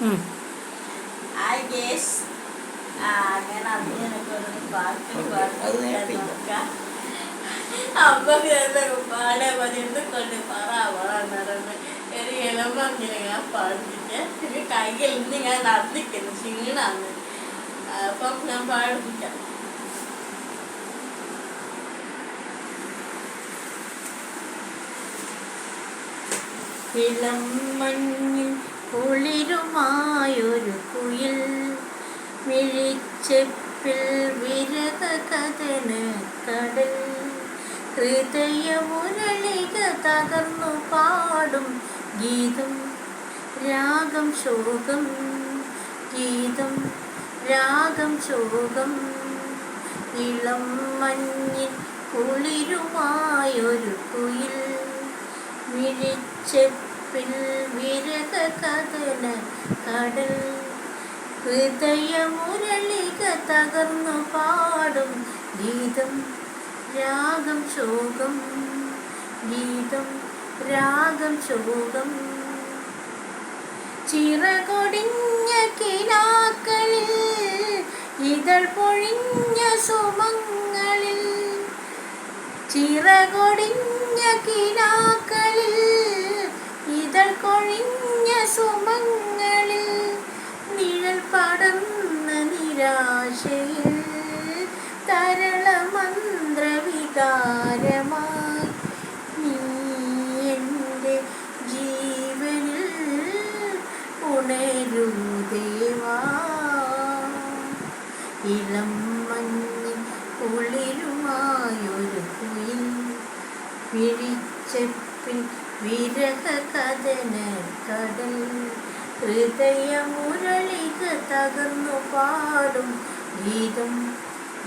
ആ യെസ് അങ്ങനെ അതിനൊക്കെ ഒരു പാട്ട് പാട്ട് അമ്മ പാടെ പതിട്ട് കൊണ്ട് പറ നടന്ന്. ഒരു ഇളമ്പ ഇങ്ങനെ ഞാൻ പാടിപ്പിച്ച് പിന്നെ കയ്യിൽ നിന്ന് ഞാൻ നടന്നിക്കുന്നു ക്ഷീണാന്ന്. അപ്പം ഞാൻ പാടിപ്പിക്കാം. ഇളം മഞ്ഞിൽ കുളിരുമായൊരു കുയിൽ മിഴിച്ചെപ്പിൽ വിരത കഥന കടൽ ഹൃദയമുരളിക തകർന്നു പാടും ഗീതം രാഗം ശോകം. ഗീതം രാഗം ശോകം. ഇളം മഞ്ഞിൽ കുളിരുമായൊരു കുയിൽ വിഴിച്ചെപ്പിൽ വിരക കഥന കടൽ ഹൃദയമുരളിക തകർന്നു പാടും ഗീതം രാഗം ശോകം. ഗീതം രാഗം ശോകം. ചിറകൊടിഞ്ഞ കിനാക്കളിൽ ഇതൾ പൊഴിഞ്ഞ സുമങ്ങളിൽ. ചിറകൊടിഞ്ഞ കിനാക്കളിൽ ഇതൾ കൊഴിഞ്ഞ സുമങ്ങളിൽ നിഴൽ പടർന്ന നിരാശയിൽ തരള മന്ത്രവികാരമായി നീ എന്റെ ജീവനിൽ ഉണരൂ ദേവാ. ഇളം മഞ്ഞിൽ കുളിരുമായൊരു കുയിൽ പിഴിച്ചപ്പിൽ വിരഹ കഥന കടൽ ഹൃദയമുരളിക തകർന്നു പാടും ഗീതം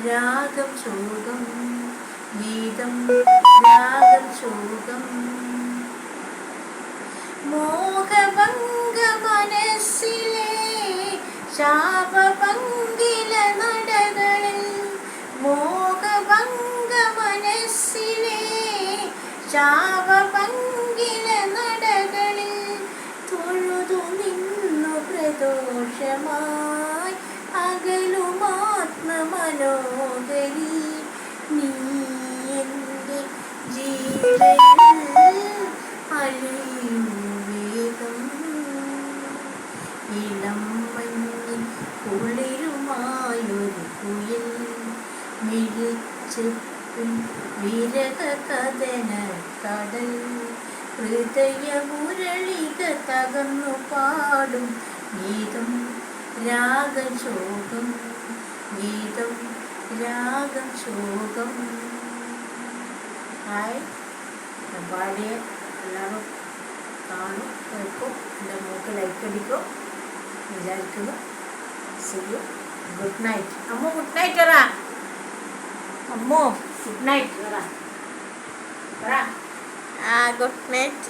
രാഗം ശോകം. ഗീതം രാഗം ശോകം. മോഹഭംഗ മനസ്സിലെ ശാപഭംഗില നടകളിൽ മോഹഭംഗ മനസ്സിലെ ശാപഭംഗില നടകളിൽ തൊഴുതു പ്രദോഷമായി അകലുമാത്മമനോഹരി നീ എന്റെ ജീവനിൽ അലിയൂ വേഗം ഇളം മഞ്ഞിൽ കുളിരുമായൊരു കുയിൽ മിഴിച്ചെപ്പിൽ വിരക കഥന കടൽ. ഹൃദയമുരളിക തകർന്നു പാടും ഗീതം രാഗശോകം ഗീതം രാഗം ശോകം ഹായ് ഞാൻ പാടിയ എല്ലാവരും കാണും കേൾക്കും എൻ്റെ മൂക്ക് ലൈക്ക് അടിക്കും വിചാരിക്കുന്നു ശരി ഗുഡ് നൈറ്റ് അമ്മ ഗുഡ് നൈറ്റ് പറ അമ്മോ ഗുഡ് നൈറ്റ് പറ പറ ആ ഗുഡ് നൈറ്റ്